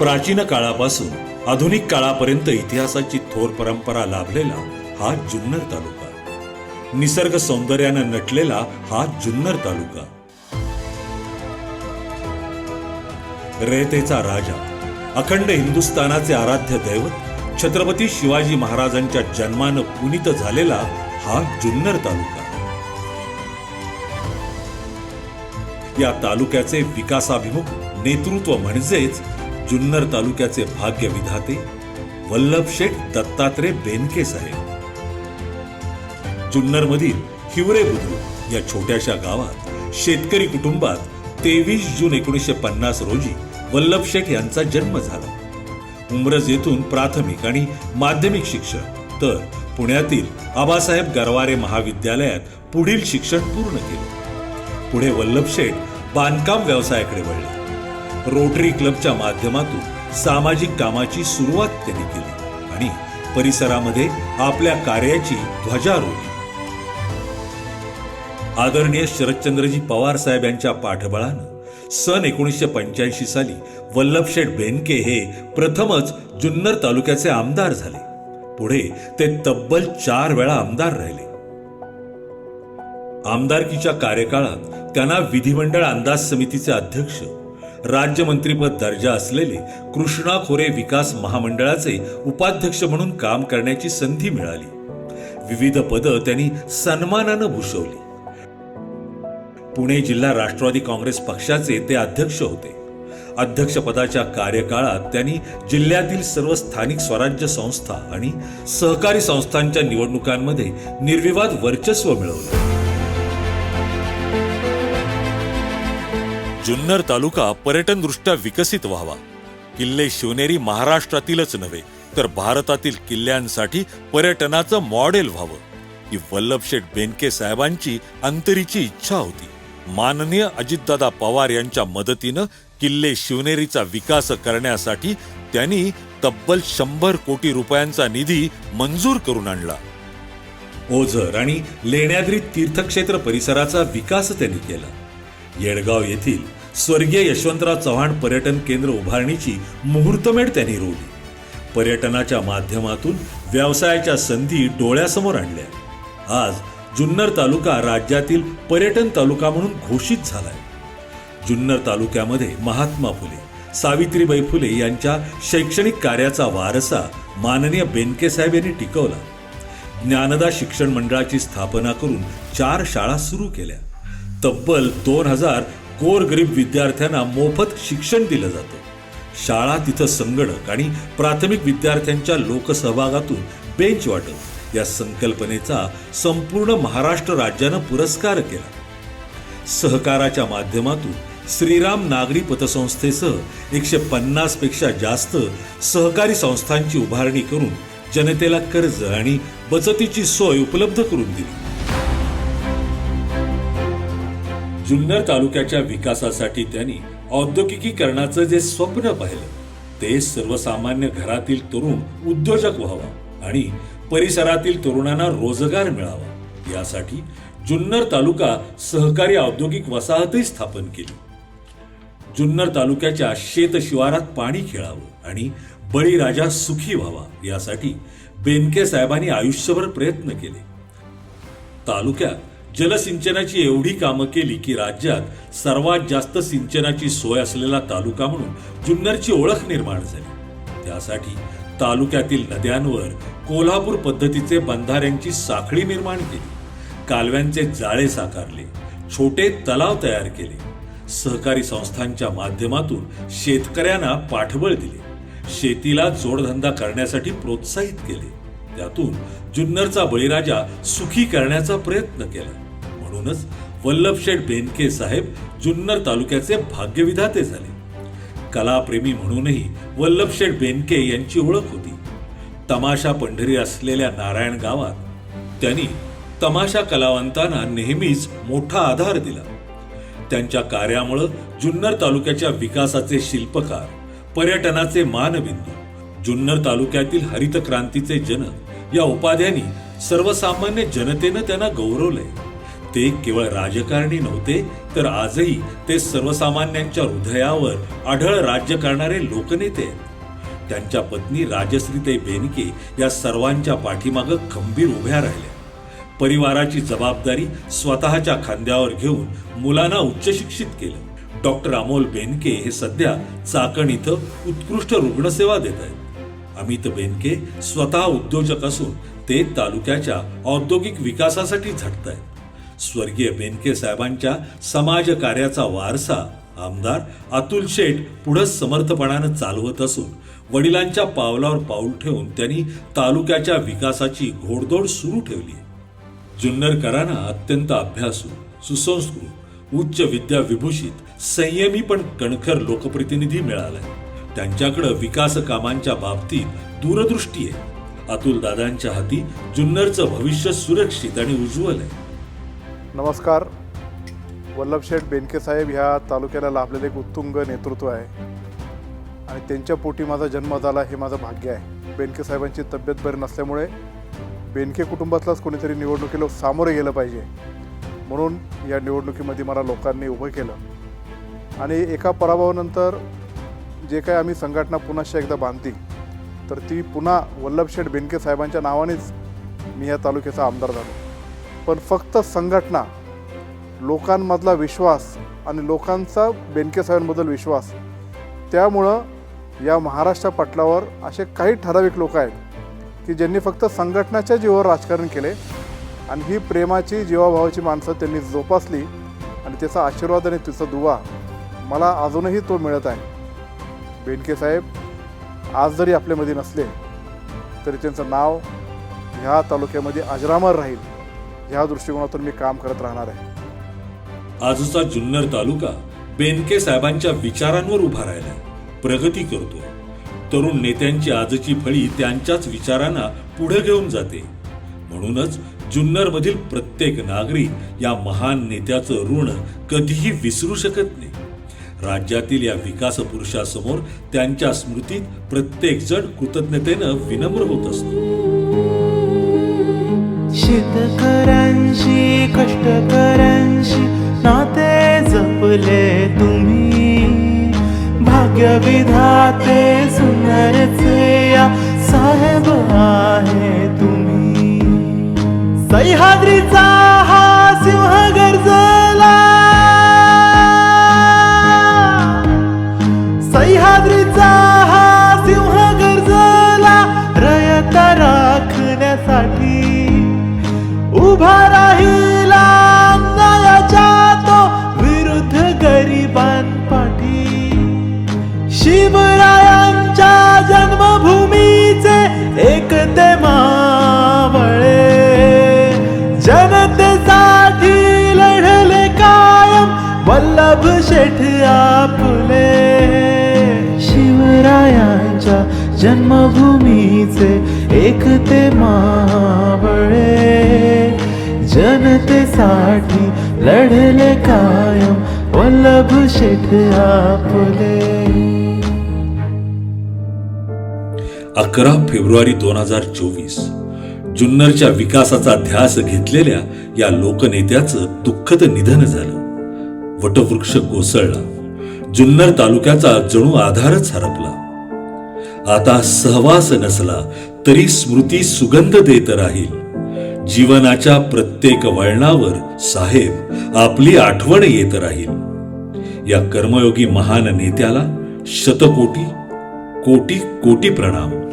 प्राचीन काळापासून आधुनिक काळापर्यंत इतिहासाची थोर परंपरा लाभलेला हा जुन्नर तालुका. निसर्ग सौंदर्यानं नटलेला हा जुन्नर तालुका. रयतेचा राजा अखंड हिंदुस्थानाचे आराध्य दैवत छत्रपती शिवाजी महाराजांच्या जन्मानं पुनित झालेला हा जुन्नर तालुका. या तालुक्याचे विकासाभिमुख नेतृत्व म्हणजेच जुन्नर तालुक्याचे भाग्य विधाते वल्लभ शेठ दत्तात्रय बेनके साहेब. जुन्नर मधील हिवरे बुद्रुक या छोट्याशा गावात शेतकरी कुटुंबात तेवीस जून एकोणीसशे पन्नास रोजी वल्लभ शेठ यांचा जन्म झाला. उमरज येथून प्राथमिक आणि माध्यमिक शिक्षण तर पुण्यातील आबासाहेब गरवारे महाविद्यालयात पुढील शिक्षण पूर्ण केले. पुढे वल्लभ शेठ बांधकाम व्यवसायाकडे वळले. रोटरी क्लबच्या माध्यमातून सामाजिक कामाची सुरुवात त्यांनी केली आणि परिसरामध्ये आपल्या कार्याची ध्वजारोहणी. आदरणीय शरदचंद्रजी पवार साहेब यांच्या पाठबळानं सन एकोणीसशे पंच्याऐंशी साली वल्लभशेठ बेनके हे प्रथमच जुन्नर तालुक्याचे आमदार झाले. पुढे ते तब्बल चार वेळा आमदार राहिले. आमदारकीच्या कार्यकाळात त्यांना विधिमंडळ अंदाज समितीचे अध्यक्ष राज्यमंत्रीपद दर्जा असलेले कृष्णा खोरे विकास महामंडळाचे उपाध्यक्ष म्हणून काम करण्याची संधी मिळाली. विविध पदं त्यांनी सन्मानानं भूषवली. पुणे जिल्हा राष्ट्रवादी काँग्रेस पक्षाचे ते अध्यक्ष होते. अध्यक्षपदाच्या कार्यकाळात त्यांनी जिल्ह्यातील सर्व स्थानिक स्वराज्य संस्था आणि सहकारी संस्थांच्या निवडणुकांमध्ये निर्विवाद वर्चस्व मिळवलं. जुन्नर तालुका पर्यटन दृष्ट्या विकसित व्हावा. किल्ले शिवनेरी महाराष्ट्रातीलच नव्हे तर भारतातील किल्ल्यांसाठी पर्यटनाचं मॉडेल व्हावं. ही वल्लभशेठ बेनके साहेबांची अंतरीची इच्छा होती. माननीय अजितदादा पवार यांच्या मदतीनं किल्ले शिवनेरीचा विकास करण्यासाठी त्यांनी तब्बल शंभर कोटी रुपयांचा निधी मंजूर करून आणला. ओझर आणि लेण्याद्री तीर्थक्षेत्र परिसराचा विकास त्यांनी केला. येडगाव येथील स्वर्गीय यशवंतराव चव्हाण पर्यटन केंद्र उभारणीची मुहूर्तमेढ त्यांनी रोवली. पर्यटनाच्या माध्यमातून व्यवसायाच्या संधी डोळ्यासमोर आणल्या. आज जुन्नर तालुका राज्यातील पर्यटन तालुका म्हणून घोषित झालाय. जुन्नर तालुक्यामध्ये महात्मा फुले सावित्रीबाई फुले यांच्या शैक्षणिक कार्याचा वारसा माननीय बेनके साहेब यांनी टिकवला. ज्ञानदा शिक्षण मंडळाची स्थापना करून चार शाळा सुरू केल्या. तब्बल दोन हजार गोरगरीब विद्यार्थ्यांना मोफत शिक्षण दिलं जातं. शाळा तिथं संगणक आणि प्राथमिक विद्यार्थ्यांच्या लोकसहभागातून बेंच वाटप या संकल्पनेचा संपूर्ण महाराष्ट्र राज्यानं पुरस्कार केला. सहकाराच्या माध्यमातून श्रीराम नागरी पतसंस्थेसह एकशे पन्नासपेक्षा जास्त सहकारी संस्थांची उभारणी करून जनतेला कर्ज आणि बचतीची सोय उपलब्ध करून दिली. जुन्नर तालुक्याच्या विकासासाठी त्यांनी औद्योगिकीकरणाचं जे स्वप्न पाहिलं ते सर्वसामान्य घरातील तरुण उद्योजक व्हावा आणि परिसरातील तरुणांना रोजगार मिळावा यासाठी जुन्नर तालुका सहकारी औद्योगिक वसाहतही स्थापन केली. जुन्नर तालुक्याच्या शेत शिवारात पाणी खेळावं आणि बळीराजा सुखी व्हावा यासाठी बेनके साहेबांनी आयुष्यभर प्रयत्न केले. तालुक्यात जलसिंचनाची एवढी कामं केली की राज्यात सर्वात जास्त सिंचनाची सोय असलेला तालुका म्हणून जुन्नरची ओळख निर्माण झाली. त्यासाठी तालुक्यातील नद्यांवर कोल्हापूर पद्धतीचे बंधाऱ्यांची साखळी निर्माण केली. कालव्यांचे जाळे साकारले. छोटे तलाव तयार केले. सहकारी संस्थांच्या माध्यमातून शेतकऱ्यांना पाठबळ दिले. शेतीला जोडधंदा करण्यासाठी प्रोत्साहित केले. त्यातून जुन्नरचा बळीराजा सुखी करण्याचा प्रयत्न केला. म्हणूनच वल्लभशेठ बेनके साहेब जुन्नर तालुक्याचे भाग्यविधाते झाले. कलाप्रेमी म्हणूनही वल्लभशेठ बेनके यांची ओळख होती. तमाशा पंढरी असलेल्या नारायण गावात त्यांनी तमाशा कलावंतांना नेहमीच मोठा आधार दिला. त्यांच्या कार्यामुळं जुन्नर तालुक्याच्या विकासाचे शिल्पकार पर्यटनाचे मानबिंदू जुन्नर तालुक्यातील हरित क्रांतीचे जनक या उपाध्यांनी सर्वसामान्य जनतेनं त्यांना गौरवलंय. ते केवळ राजकारणी नव्हते तर आजही ते सर्वसामान्यांच्या हृदयावर आढळ राज्य करणारे लोकनेते आहेत. त्यांच्या पत्नी राजश्रीताई बेनके या सर्वांच्या पाठीमागं खंबीर उभ्या राहिल्या. परिवाराची जबाबदारी स्वतःच्या खांद्यावर घेऊन मुलांना उच्च शिक्षित केलं. डॉक्टर अमोल बेनके हे सध्या चाकण इथं उत्कृष्ट रुग्णसेवा देत आहेत. अमित बेनके स्वतः उद्योजक असून ते तालुक्याच्या औद्योगिक विकासासाठी झटत आहेत स्वर्गीय बेनके साहेबांच्या समाज कार्याचा वारसा आमदार अतुल शेठ पुढे समर्थपणानं चालवत असून वडिलांच्या पावलावर पाऊल ठेवून त्यांनी तालुक्याच्या विकासाची घोडदौड सुरू ठेवली जुन्नरकरांना अत्यंत अभ्यासू सुसंस्कृत उच्च विद्या विभूषित संयमी पण कणखर लोकप्रतिनिधी मिळालाय. त्यांच्याकडं विकास कामांच्या बाबतीत दूरदृष्टी आहे. अतुल दादांच्या हाती जुन्नरचं भविष्य सुरक्षित आणि उज्ज्वल आहे. नमस्कार. वल्लभशेठ बेनके साहेब ह्या तालुक्याला लाभलेले एक उत्तुंग नेतृत्व आहे. आणि त्यांच्या पोटी माझा जन्म झाला हे माझं भाग्य आहे. बेनके साहेबांची तब्येत बरी नसल्यामुळे बेनके कुटुंबातलाच कोणीतरी निवडणुकीला सामोरे गेलं पाहिजे. म्हणून या निवडणुकीमध्ये मला लोकांनी उभं केलं. आणि एका पराभवानंतर जे काय आम्ही संघटना पुन्हा एकदा बांधली तर ती पुन्हा वल्लभशेठ बेनके साहेबांच्या नावानेच मी या तालुक्याचा आमदार झालो. पण फक्त संघटना लोकांमधला विश्वास आणि लोकांचा बेनके साहेबांबद्दल विश्वास त्यामुळं या महाराष्ट्र पटलावर असे काही ठराविक लोक आहेत की ज्यांनी फक्त संघटनाच्या जीवावर राजकारण केले आणि ही प्रेमाची जीवाभावाची माणसं त्यांनी जोपासली आणि त्याचा आशीर्वाद आणि तिचा दुवा मला अजूनही तो मिळत आहे. बेनके साहेब आज जरी आपल्यामध्ये नसले तरी त्यांचं नाव ह्या तालुक्यामध्ये अजरामर राहील ह्या दृष्टिकोनातून मी काम करत राहणार आहे. आजचा जुन्नर तालुका बेनके साहेबांच्या विचारांवर उभा राहिला. प्रगती करतो तरुण नेत्यांची आजची फळी त्यांच्याच विचारांना पुढे घेऊन जाते. म्हणूनच जुन्नर मधील प्रत्येक नागरिक या महान नेत्याचं ऋण कधीही विसरू शकत नाही. राज्यातील या विकास पुरुषासमोर त्यांच्या स्मृतीत प्रत्येक जण कृतज्ञतेनं विनम्र होत असतो. शेतकऱ्यांशी कष्टकऱ्यांशी नाते जपले तुम्ही. भाग्य विधाते सुंदरचे या साहेब आहे तुम्ही. सह्याद्रीचा हा सिंह गरजला सह्याद्रीचा हा सिंह गरजला रयता राखण्यासाठी. उभा राहिला अन्यायाच्या तो विरुद्ध गरिबांपाठी. शिवरायांच्या जन्मभूमीचे एकते मावळे. जनतेसाठी लढले कायम वल्लभ शेठ आपले. शिवरायांच्या जन्मभूमीचे एकते मावळे. जनतेसाठी लढले कायम वल्लभ शेठ आपले. अकरा फेब्रुवारी दोन हजार चोवीस. जुन्नरच्या विकासाचा ध्यास घेतलेल्या या लोकनेत्याचं दुःखद निधन झालं. वटवृक्ष कोसळला. जुन्नर तालुक्याचा जणू आधारच हरपला. आता सहवास नसला तरी स्मृती सुगंध देत राहील. जीवनाच्या प्रत्येक वळणावर साहेब आपली आठवण येत राहील. या कर्मयोगी महान नेत्याला शतकोटी कोटी कोटी प्रणाम.